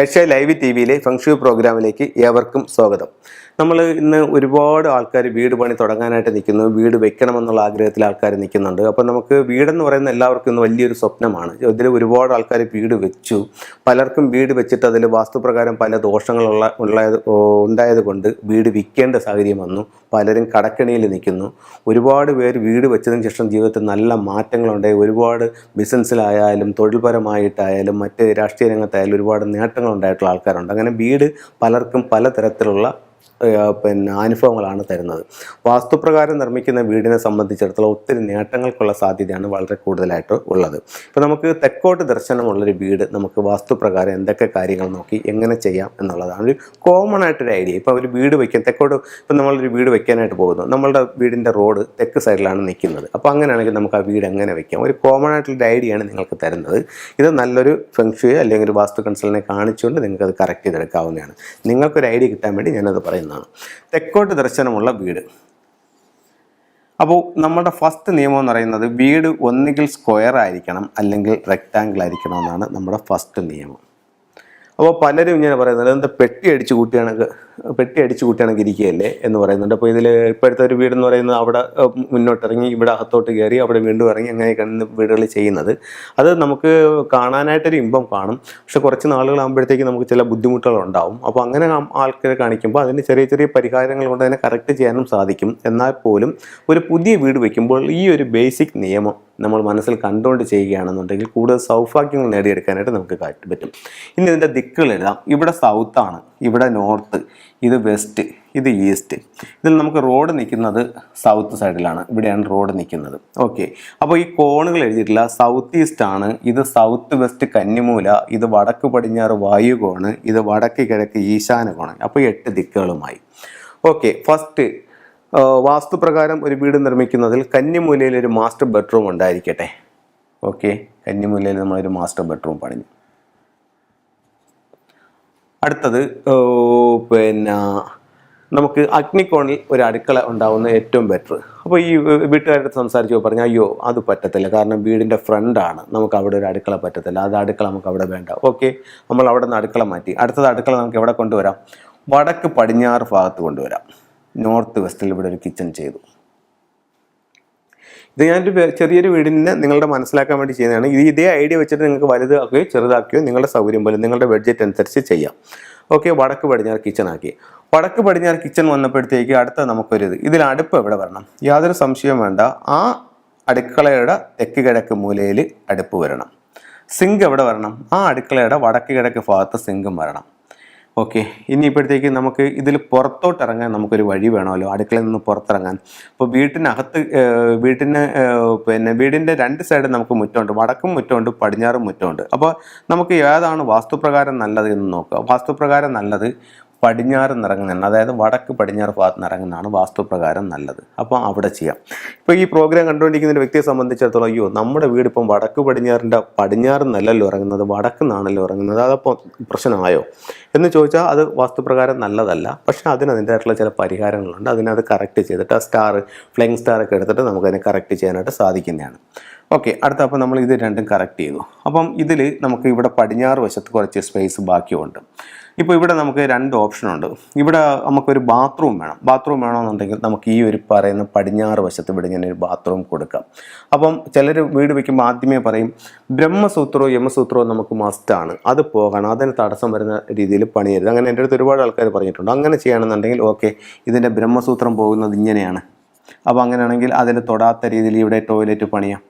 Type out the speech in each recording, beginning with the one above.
Asia live T വിയിലെ ഫംഗ്ഷു പ്രോഗ്രാമിലേക്ക് ഏവർക്കും സ്വാഗതം. നമ്മൾ ഇന്ന് ഒരുപാട് ആൾക്കാർ വീട് പണി തുടങ്ങാനായിട്ട് നിൽക്കുന്നു വീട് വെക്കണമെന്നുള്ള ആഗ്രഹത്തിൽ ആൾക്കാർ നിൽക്കുന്നുണ്ട്. അപ്പോൾ നമുക്ക് വീടെന്ന് പറയുന്ന എല്ലാവർക്കും ഇന്ന് വലിയൊരു സ്വപ്നമാണ്. ഇതിൽ ഒരുപാട് ആൾക്കാർ വീട് വെച്ചു. പലർക്കും വീട് വെച്ചിട്ട് അതിൽ വാസ്തുപ്രകാരം പല ദോഷങ്ങളുള്ള ഉള്ളത് ഉണ്ടായത് കൊണ്ട് വീട് വിൽക്കേണ്ട സാഹചര്യം വന്നു. പലരും കടക്കണിയിൽ നിൽക്കുന്നു. ഒരുപാട് പേര് വീട് വെച്ചതിന് ശേഷം ജീവിതത്തിൽ നല്ല മാറ്റങ്ങളുണ്ടായി. ഒരുപാട് ബിസിനസ്സിലായാലും തൊഴിൽപരമായിട്ടായാലും മറ്റ് രാഷ്ട്രീയ രംഗത്തായാലും ഒരുപാട് നേട്ടങ്ങൾ ഉണ്ടായിട്ടുള്ള ആൾക്കാരുണ്ട്. അങ്ങനെ ബീഡ് പലർക്കും പലതരത്തിലുള്ള പിന്നെ അനുഭവങ്ങളാണ് തരുന്നത്. വാസ്തുപ്രകാരം നിർമ്മിക്കുന്ന വീടിനെ സംബന്ധിച്ചിടത്തോളം ഒത്തിരി നേട്ടങ്ങൾക്കുള്ള സാധ്യതയാണ് വളരെ കൂടുതലായിട്ട് ഉള്ളത്. ഇപ്പോൾ നമുക്ക് തെക്കോട്ട് ദർശനമുള്ളൊരു വീട് നമുക്ക് വാസ്തുപ്രകാരം എന്തൊക്കെ കാര്യങ്ങൾ നോക്കി എങ്ങനെ ചെയ്യാം എന്നുള്ളതാണ് ഒരു കോമൺ ആയിട്ടൊരു ഐഡിയ ഇപ്പോൾ ഒരു വീട് വയ്ക്കാൻ തെക്കോട്ട് ഇപ്പം നമ്മളൊരു വീട് വെക്കാനായിട്ട് പോകുന്നു. നമ്മളുടെ വീടിന്റെ റോഡ് തെക്ക് സൈഡിലാണ് നിൽക്കുന്നത്. അപ്പോൾ അങ്ങനെയാണെങ്കിൽ നമുക്ക് ആ വീട് എങ്ങനെ വെക്കാം? ഒരു കോമൺ ആയിട്ടുള്ള ഐഡിയയാണ് നിങ്ങൾക്ക് തരുന്നത്. ഇത് നല്ലൊരു ഫെങ്ഷുയോ അല്ലെങ്കിൽ ഒരു വാസ്തു കൺസൾട്ടിനെ കാണിച്ചുകൊണ്ട് നിങ്ങൾക്ക് അത് കറക്റ്റ് ചെയ്തെടുക്കാവുന്നതാണ്. നിങ്ങൾക്കൊരു ഐഡിയ കിട്ടാൻ വേണ്ടി ഞാനത് പറയുന്നതാണ് തെക്കോട്ട് ദർശനമുള്ള വീട്. അപ്പോൾ നമ്മുടെ ഫസ്റ്റ് നിയമം എന്ന് പറയുന്നത് വീട് ഒന്നുകിൽ സ്ക്വയർ ആയിരിക്കണം അല്ലെങ്കിൽ റെക്റ്റാങ്കിൾ ആയിരിക്കണം എന്നാണ് നമ്മുടെ ഫസ്റ്റ് നിയമം. അപ്പോൾ പലരും ഇങ്ങനെ പറയുന്നത് എന്താ പെട്ടി അടിച്ച് കൂട്ടിയാണെങ്കിൽ പെട്ടി അടിച്ചു കൂട്ടിയാണെങ്കിൽ ഇരിക്കുകയല്ലേ എന്ന് പറയുന്നുണ്ട്. അപ്പോൾ ഇതിൽ ഇപ്പോഴത്തെ ഒരു വീടെന്ന് പറയുന്നത് അവിടെ മുന്നോട്ടിറങ്ങി ഇവിടെ അകത്തോട്ട് കയറി അവിടെ വീണ്ടും ഇറങ്ങി അങ്ങനെയൊക്കെയാണ് വീടുകൾ ചെയ്യുന്നത്. അത് നമുക്ക് കാണാനായിട്ടൊരു ഇമ്പം കാണും. പക്ഷെ കുറച്ച് നാളുകളാകുമ്പോഴത്തേക്ക് നമുക്ക് ചില ബുദ്ധിമുട്ടുകൾ ഉണ്ടാവും അപ്പോൾ അങ്ങനെ ആൾക്കാരെ കാണിക്കുമ്പോൾ അതിന് ചെറിയ ചെറിയ പരിഹാരങ്ങൾ കൊണ്ട് അതിനെ കറക്റ്റ് ചെയ്യാനും സാധിക്കും. എന്നാൽ പോലും ഒരു പുതിയ വീട് വയ്ക്കുമ്പോൾ ഈ ഒരു ബേസിക് നിയമം നമ്മൾ മനസ്സിൽ കണ്ടുകൊണ്ട് ചെയ്യുകയാണെന്നുണ്ടെങ്കിൽ കൂടുതൽ സൗഭാഗ്യങ്ങൾ നേടിയെടുക്കാനായിട്ട് നമുക്ക് പറ്റും. ഇനി ഇതിന്റെ ദിക്കുകൾ എഴുതാം ഇവിടെ സൗത്താണ് ഇവിടെ നോർത്ത് ഇത് വെസ്റ്റ് ഇത് ഈസ്റ്റ്. ഇതിൽ നമുക്ക് റോഡ് നിൽക്കുന്നത് സൗത്ത് സൈഡിലാണ്. ഇവിടെയാണ് റോഡ് നിൽക്കുന്നത്. ഓക്കെ. അപ്പോൾ ഈ കോണുകൾ എഴുതിയിട്ടില്ല സൗത്ത് ഈസ്റ്റ് ആണ് ഇത് സൗത്ത് വെസ്റ്റ് കന്നിമൂല ഇത് വടക്ക് പടിഞ്ഞാറ് വായുകോണ് ഇത് വടക്ക് കിഴക്ക് ഈശാന കോണ് അപ്പോൾ എട്ട് ദിക്കുകളുമായി. ഓക്കെ. ഫസ്റ്റ് വാസ്തുപ്രകാരം ഒരു വീട് നിർമ്മിക്കുന്നതിൽ കന്നിമൂലയിൽ ഒരു മാസ്റ്റർ ബെഡ്റൂം ഉണ്ടായിരിക്കട്ടെ. ഓക്കെ. കന്നിമൂലയിൽ നമ്മളൊരു മാസ്റ്റർ ബെഡ്റൂം പണിഞ്ഞു. അടുത്തത് പിന്നെ നമുക്ക് അഗ്നിക്കോണിൽ ഒരു അടുക്കള ഉണ്ടാവുന്ന ഏറ്റവും ബെറ്റർ അപ്പോൾ ഈ വീട്ടുകാരുടെ സംസാരിച്ചു പറഞ്ഞാൽ അയ്യോ അത് പറ്റത്തില്ല. കാരണം വീടിന്റെ ഫ്രണ്ടാണ് നമുക്ക് അവിടെ ഒരു അടുക്കള പറ്റത്തില്ല. അത് അടുക്കള നമുക്ക് അവിടെ വേണ്ട. ഓക്കെ നമ്മൾ അവിടെ നിന്ന് അടുക്കള മാറ്റി. അടുത്തത് അടുക്കള നമുക്ക് എവിടെ കൊണ്ടുവരാം? വടക്ക് പടിഞ്ഞാറ് ഭാഗത്ത് കൊണ്ടുവരാം. നോർത്ത് വെസ്റ്റിൽ ഇവിടെ ഒരു കിച്ചൺ ചെയ്തു. ഇത് ഞാനൊരു ചെറിയൊരു വീടിനെ നിങ്ങളുടെ മനസ്സിലാക്കാൻ വേണ്ടി ചെയ്യുന്നതാണ്. ഇത് ഇതേ ഐഡിയ വെച്ചിട്ട് നിങ്ങൾക്ക് വലുതാക്കുകയോ ചെറുതാക്കുകയോ നിങ്ങളുടെ സൗകര്യം പോലെ നിങ്ങളുടെ ബഡ്ജറ്റ് അനുസരിച്ച് ചെയ്യാം. ഓക്കെ വടക്ക് പടിഞ്ഞാറ് കിച്ചൺ ആക്കി. വടക്ക് പടിഞ്ഞാറ് കിച്ചൺ വന്നപ്പോഴത്തേക്ക് അടുത്ത നമുക്കൊരു ഇത്. ഇതിൽ അടുപ്പ് എവിടെ വരണം? യാതൊരു സംശയവും വേണ്ട. ആ അടുക്കളയുടെ തെക്ക് കിഴക്ക് മൂലയിൽ അടുപ്പ് വരണം. സിങ്ക് എവിടെ വരണം? ആ അടുക്കളയുടെ വടക്ക് കിഴക്ക് ഭാഗത്ത് സിങ്കും വരണം. ഓക്കെ. ഇനിയിപ്പോഴത്തേക്ക് നമുക്ക് ഇതിൽ പുറത്തോട്ട് ഇറങ്ങാൻ നമുക്കൊരു വഴി വേണമല്ലോ. അടുക്കളയിൽ നിന്ന് പുറത്തിറങ്ങാൻ. അപ്പോൾ വീട്ടിനകത്ത് വീട്ടിന് പിന്നെ വീടിന്റെ രണ്ട് സൈഡ് നമുക്ക് മുറ്റമുണ്ട്. വടക്കും മുറ്റമുണ്ട് പടിഞ്ഞാറും മുറ്റമുണ്ട്. അപ്പോൾ നമുക്ക് ഏതാണ് വാസ്തുപ്രകാരം നല്ലത് എന്ന് നോക്കുക വാസ്തുപ്രകാരം നല്ലത് പടിഞ്ഞാറ് നിറങ്ങുന്നതാണ്. അതായത് വടക്ക് പടിഞ്ഞാറ് ഭാഗത്ത് നിറങ്ങുന്നതാണ് വാസ്തുപ്രകാരം നല്ലത്. അപ്പോൾ അവിടെ ചെയ്യാം. ഇപ്പോൾ ഈ പ്രോഗ്രാം കണ്ടുകൊണ്ടിരിക്കുന്ന ഒരു വ്യക്തിയെ സംബന്ധിച്ചിടത്തോളം അയ്യോ നമ്മുടെ വീട് ഇപ്പം വടക്ക് പടിഞ്ഞാറിന്റെ പടിഞ്ഞാറ് നിന്നല്ലല്ലോ ഇറങ്ങുന്നത് വടക്ക് നിന്നാണല്ലോ ഇറങ്ങുന്നത് അതപ്പോൾ പ്രശ്നമായോ? എന്ന് ചോദിച്ചാൽ അത് വാസ്തുപ്രകാരം നല്ലതല്ല. പക്ഷേ അതിന് അതിന്റെതായിട്ടുള്ള ചില പരിഹാരങ്ങളുണ്ട്. അതിനത് കറക്റ്റ് ചെയ്തിട്ട് ആ സ്റ്റാർ ഫ്ലൈങ് സ്റ്റാർ ഒക്കെ എടുത്തിട്ട് നമുക്കതിനെ കറക്റ്റ് ചെയ്യാനായിട്ട് സാധിക്കുന്നതാണ്. ഓക്കെ അടുത്ത അപ്പോൾ നമ്മൾ ഇത് രണ്ടും കറക്റ്റ് ചെയ്തു അപ്പം ഇതിൽ നമുക്ക് ഇവിടെ പടിഞ്ഞാറ് വശത്ത് കുറച്ച് സ്പേസ് ബാക്കിയുണ്ട്. ഇപ്പോൾ ഇവിടെ നമുക്ക് രണ്ട് ഓപ്ഷനുണ്ട് ഇവിടെ നമുക്കൊരു ബാത്റൂം വേണം. ബാത്റൂം വേണമെന്നുണ്ടെങ്കിൽ നമുക്ക് ഈ ഒരു പറയുന്ന പടിഞ്ഞാറ് വശത്ത് ഇവിടെ ഇങ്ങനെ ഒരു ബാത്റൂം കൊടുക്കാം. അപ്പം ചിലർ വീട് വയ്ക്കുമ്പോൾ ആദ്യമേ പറയും ബ്രഹ്മസൂത്രവും യമസൂത്രവും നമുക്ക് മസ്റ്റാണ് അത് പോകണം. അതിന് തടസ്സം വരുന്ന രീതിയിൽ പണിയരുത്. അങ്ങനെ എന്റെ അടുത്ത് ഒരുപാട് ആൾക്കാർ പറഞ്ഞിട്ടുണ്ട്. അങ്ങനെ ചെയ്യണമെന്നുണ്ടെങ്കിൽ ഓക്കെ ഇതിന്റെ ബ്രഹ്മസൂത്രം പോകുന്നത് ഇങ്ങനെയാണ്. അപ്പോൾ അങ്ങനെയാണെങ്കിൽ അതിൽ തൊടാത്ത രീതിയിൽ ഇവിടെ ടോയ്ലറ്റ് പണിയാം.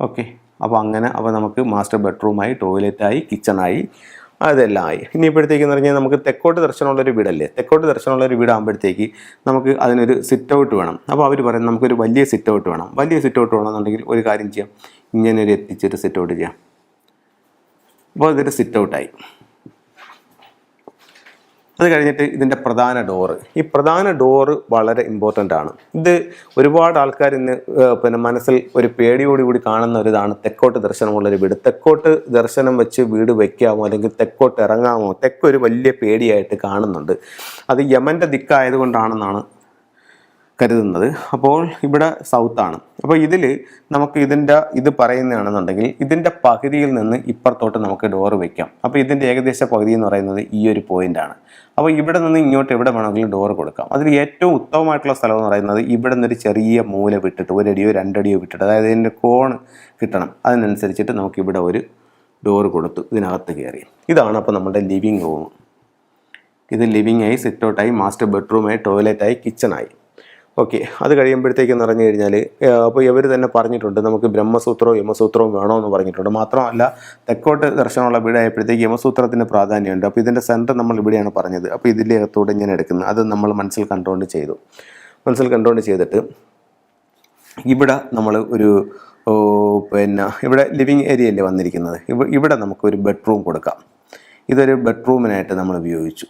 ഓക്കെ. അപ്പോൾ അങ്ങനെ അപ്പോൾ നമുക്ക് മാസ്റ്റർ ബെഡ്റൂമായി ടോയ്ലറ്റായി കിച്ചണായി അതെല്ലാം ആയി. ഇനി ഇപ്പോഴത്തേക്കെന്ന് പറഞ്ഞാൽ നമുക്ക് തെക്കോട്ട് ദർശനമുള്ളൊരു വീടല്ലേ? തെക്കോട്ട് ദർശനമുള്ളൊരു വീടാകുമ്പോഴത്തേക്ക് നമുക്ക് അതിനൊരു സിറ്റ് ഔട്ട് വേണം. അപ്പോൾ അവർ പറയും നമുക്കൊരു വലിയ സിറ്റ് ഔട്ട് വേണം. വലിയ സിറ്റ് ഔട്ട് വേണമെന്നുണ്ടെങ്കിൽ ഒരു കാര്യം ചെയ്യാം. ഇങ്ങനെ ഒരു എത്തിച്ചൊരു സിറ്റ് ഔട്ട് ചെയ്യാം. അപ്പോൾ അതൊരു സിറ്റ് ഔട്ടായി അത് കഴിഞ്ഞിട്ട് ഇതിന്റെ പ്രധാന ഡോറ് ഈ പ്രധാന ഡോറ് വളരെ ഇമ്പോർട്ടന്റ് ആണ്. ഇത് ഒരുപാട് ആൾക്കാർ ഇന്ന് പിന്നെ മനസ്സിൽ ഒരു പേടിയോടുകൂടി കാണുന്ന ഒരു ഇതാണ് തെക്കോട്ട് ദർശനമുള്ളൊരു വീട്. തെക്കോട്ട് ദർശനം വെച്ച് വീട് വയ്ക്കാമോ അല്ലെങ്കിൽ തെക്കോട്ട് ഇറങ്ങാമോ തെക്കൊരു വലിയ പേടിയായിട്ട് കാണുന്നുണ്ട്. അത് യമന്റെ ദിക്കായതുകൊണ്ടാണെന്നാണ് കരുതുന്നത്. അപ്പോൾ ഇവിടെ സൗത്ത് ആണ്. അപ്പോൾ ഇതിൽ നമുക്ക് ഇതിന്റെ ഇത് പറയുന്നതാണെന്നുണ്ടെങ്കിൽ ഇതിന്റെ പകുതിയിൽ നിന്ന് ഇപ്പുറത്തോട്ട് നമുക്ക് ഡോർ വെക്കാം. അപ്പോൾ ഇതിന്റെ ഏകദേശ പകുതി എന്ന് പറയുന്നത് ഈ ഒരു പോയിന്റാണ് അപ്പോൾ ഇവിടെ നിന്ന് ഇങ്ങോട്ട് എവിടെ വേണമെങ്കിലും ഡോർ കൊടുക്കാം. അതിൽ ഏറ്റവും ഉത്തമമായിട്ടുള്ള സ്ഥലം എന്ന് പറയുന്നത് ഇവിടെ നിന്നൊരു ചെറിയ മൂല വിട്ടിട്ട് ഒരടിയോ രണ്ടടിയോ വിട്ടിട്ട് അതായത് ഇതിന്റെ കോൺ കിട്ടണം. അതിനനുസരിച്ചിട്ട് നമുക്ക് ഇവിടെ ഒരു ഡോറ് കൊടുത്തു ഇതിനകത്ത് കയറി. ഇതാണ് അപ്പോൾ നമ്മുടെ ലിവിങ് റൂം ഇത് ലിവിങ് ആയി സിറ്റ് ഔട്ടായി മാസ്റ്റർ ബെഡ്റൂമായി ടോയ്ലറ്റായി കിച്ചണായി ഓക്കെ അത് കഴിയുമ്പോഴത്തേക്കെന്ന് പറഞ്ഞു കഴിഞ്ഞാൽ അപ്പോൾ ഇവർ തന്നെ പറഞ്ഞിട്ടുണ്ട് നമുക്ക് ബ്രഹ്മസൂത്രവും യമസൂത്രവും വേണമെന്ന് പറഞ്ഞിട്ടുണ്ട്. മാത്രമല്ല തെക്കോട്ട് ദർശനമുള്ള വീടായപ്പോഴത്തേക്ക് യമസൂത്രത്തിന് പ്രാധാന്യമുണ്ട്. അപ്പോൾ ഇതിന്റെ സെന്റർ നമ്മൾ ഇവിടെയാണ് പറഞ്ഞത്. അപ്പോൾ ഇതിന്റെ അകത്തൂടെ ഇങ്ങനെ എടുക്കുന്നത്. അത് നമ്മൾ മനസ്സിൽ കണ്ടുകൊണ്ട് ചെയ്തു. മനസ്സിൽ കണ്ടുകൊണ്ട് ചെയ്തിട്ട് ഇവിടെ നമ്മൾ ഒരു പിന്നെ ഇവിടെ ലിവിങ് ഏരിയ അല്ലേ വന്നിരിക്കുന്നത്? ഇവ- ഇവിടെ നമുക്കൊരു ബെഡ്റൂം കൊടുക്കാം. ഇതൊരു ബെഡ്റൂമിനായിട്ട് നമ്മൾ ഉപയോഗിച്ചു.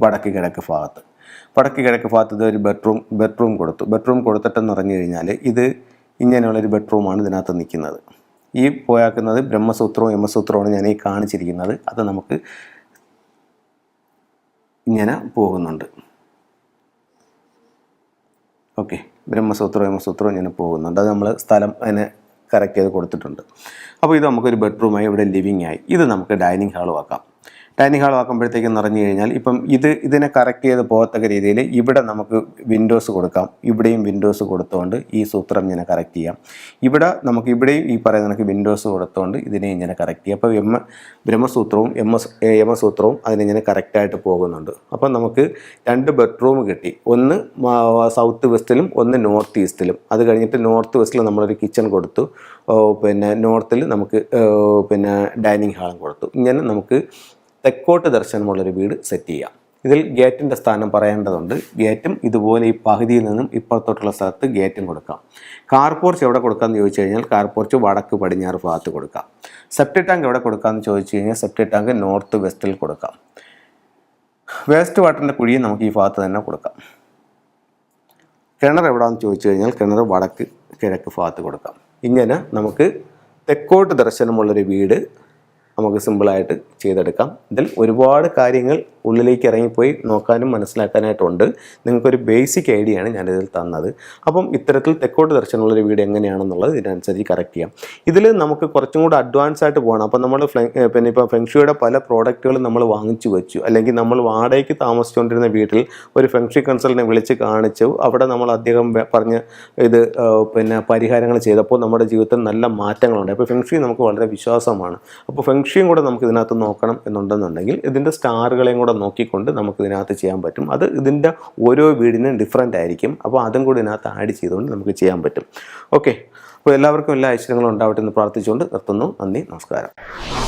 വടക്ക് കിഴക്ക് ഭാഗത്ത്. വടക്ക് കിഴക്ക് ഭാഗത്ത് ഒരു ബെഡ്റൂം ബെഡ്റൂം കൊടുത്തു. ബെഡ്റൂം കൊടുത്തിട്ടെന്ന് പറഞ്ഞു കഴിഞ്ഞാൽ ഇത് ഇങ്ങനെയുള്ളൊരു ബെഡ്റൂമാണ് ഇതിനകത്ത് നിൽക്കുന്നത്. ഈ പോയാക്കുന്നത് ബ്രഹ്മസൂത്രവും യമസൂത്രവുമാണ് ഞാൻ ഈ കാണിച്ചിരിക്കുന്നത്. അത് നമുക്ക് ഇങ്ങനെ പോകുന്നുണ്ട്. ഓക്കെ. ബ്രഹ്മസൂത്രവും യമസൂത്രവും ഇങ്ങനെ പോകുന്നുണ്ട്. അത് നമ്മൾ സ്ഥലം അതിനെ കറക്റ്റ് ചെയ്ത് കൊടുത്തിട്ടുണ്ട്. അപ്പോൾ ഇത് നമുക്കൊരു ബെഡ്റൂമായി ഇവിടെ ലിവിങ് ആയി. ഇത് നമുക്ക് ഡൈനിങ് ഹാളും ആക്കാം. ഡൈനിങ് ഹാൾ ആക്കുമ്പോഴത്തേക്കും നിറഞ്ഞു കഴിഞ്ഞാൽ ഇപ്പം ഇത് ഇതിനെ കറക്റ്റ് ചെയ്ത് പോകത്തക്ക രീതിയിൽ ഇവിടെ നമുക്ക് വിൻഡോസ് കൊടുക്കാം. ഇവിടെയും വിൻഡോസ് കൊടുത്തുകൊണ്ട് ഈ സൂത്രം ഇങ്ങനെ കറക്റ്റ് ചെയ്യാം. ഇവിടെ നമുക്ക് ഇവിടെയും ഈ പറയുന്ന കണക്ക് വിൻഡോസ് കൊടുത്തുകൊണ്ട് ഇതിനെ ഇങ്ങനെ കറക്റ്റ് ചെയ്യാം. അപ്പോൾ എം ബ്രഹ്മസൂത്രവും എം എസ് യമസൂത്രവും അതിനിങ്ങനെ കറക്റ്റായിട്ട് പോകുന്നുണ്ട്. അപ്പം നമുക്ക് രണ്ട് ബെഡ്റൂം കിട്ടി. ഒന്ന് സൗത്ത് വെസ്റ്റിലും ഒന്ന് നോർത്ത് ഈസ്റ്റിലും അത് കഴിഞ്ഞിട്ട് നോർത്ത് വെസ്റ്റിൽ നമ്മളൊരു കിച്ചൺ കൊടുത്തു. പിന്നെ നോർത്തിൽ നമുക്ക് പിന്നെ ഡൈനിങ് ഹാളും കൊടുത്തു. ഇങ്ങനെ നമുക്ക് തെക്കോട്ട് ദർശനമുള്ളൊരു വീട് സെറ്റ് ചെയ്യാം. ഇതിൽ ഗേറ്റിന്റെ സ്ഥാനം പറയേണ്ടതുണ്ട്. ഗേറ്റും ഇതുപോലെ ഈ പകുതിയിൽ നിന്നും ഇപ്പുറത്തോട്ടുള്ള സ്ഥലത്ത് ഗേറ്റും കൊടുക്കാം. കാർ പോർച്ച് എവിടെ കൊടുക്കാമെന്ന് ചോദിച്ചു കഴിഞ്ഞാൽ കാർ പോർച്ച് വടക്ക് പടിഞ്ഞാറ് ഭാഗത്ത് കൊടുക്കാം. സെപ്റ്റി ടാങ്ക് എവിടെ കൊടുക്കാമെന്ന് ചോദിച്ചു കഴിഞ്ഞാൽ സെപ്റ്റി ടാങ്ക് നോർത്ത് വെസ്റ്റിൽ കൊടുക്കാം. വേസ്റ്റ് വാട്ടറിന്റെ കുഴിയും നമുക്ക് ഈ ഭാഗത്ത് തന്നെ കൊടുക്കാം. കിണർ എവിടെയാണെന്ന് ചോദിച്ചു കഴിഞ്ഞാൽ കിണർ വടക്ക് കിഴക്ക് ഭാഗത്ത് കൊടുക്കാം. ഇങ്ങനെ നമുക്ക് തെക്കോട്ട് ദർശനമുള്ളൊരു വീട് നമുക്ക് സിമ്പിളായിട്ട് ചെയ്തെടുക്കാം. ഇതിൽ ഒരുപാട് കാര്യങ്ങൾ ഉള്ളിലേക്ക് ഇറങ്ങിപ്പോയി നോക്കാനും മനസ്സിലാക്കാനായിട്ടുണ്ട്. നിങ്ങൾക്കൊരു ബേസിക് ഐഡിയ ആണ് ഞാനിതിൽ തന്നത്. അപ്പം ഇത്തരത്തിൽ തെക്കോട്ട് ദർശനമുള്ളൊരു വീട് എങ്ങനെയാണെന്നുള്ളത് ഇതിനനുസരിച്ച് കറക്റ്റ് ചെയ്യാം. ഇതിൽ നമുക്ക് കുറച്ചും കൂടെ അഡ്വാൻസ് ആയിട്ട് പോകണം. അപ്പോൾ നമ്മൾ പിന്നെ ഇപ്പോൾ ഫെങ്ഷുയുടെ പല പ്രോഡക്റ്റുകളും നമ്മൾ വാങ്ങിച്ചു വെച്ചു. അല്ലെങ്കിൽ നമ്മൾ വാടകയ്ക്ക് താമസിച്ചുകൊണ്ടിരുന്ന വീട്ടിൽ ഒരു ഫെങ്ഷി കൺസൾട്ടിനെ വിളിച്ച് കാണിച്ചു. അവിടെ നമ്മൾ അദ്ദേഹം പറഞ്ഞ് ഇത് പിന്നെ പരിഹാരങ്ങൾ ചെയ്തപ്പോൾ നമ്മുടെ ജീവിതത്തിൽ നല്ല മാറ്റങ്ങളുണ്ട്. അപ്പോൾ ഫെങ്ഷി നമുക്ക് വളരെ വിശ്വാസമാണ്. അപ്പോൾ ഫെങ്ഷിയും കൂടെ നമുക്ക് ഇതിനകത്ത് നോക്കണം എന്നുണ്ടെന്നുണ്ടെങ്കിൽ ഇതിന്റെ സ്റ്റാറുകളെയും കൂടെ നോക്കിക്കൊണ്ട് നമുക്ക് ഇതിനകത്ത് ചെയ്യാൻ പറ്റും. അത് ഇതിന്റെ ഓരോ വീടിനും ഡിഫറെന്റ് ആയിരിക്കും. അപ്പോൾ അതും കൂടി ഇതിനകത്ത് ആഡ് ചെയ്തുകൊണ്ട് നമുക്ക് ചെയ്യാൻ പറ്റും. ഓക്കെ അപ്പോൾ എല്ലാവർക്കും എല്ലാ ഐശ്വര്യങ്ങളും ഉണ്ടാവട്ടെ എന്ന് പ്രാർത്ഥിച്ചുകൊണ്ട് നിർത്തുന്നു. നന്ദി. നമസ്കാരം.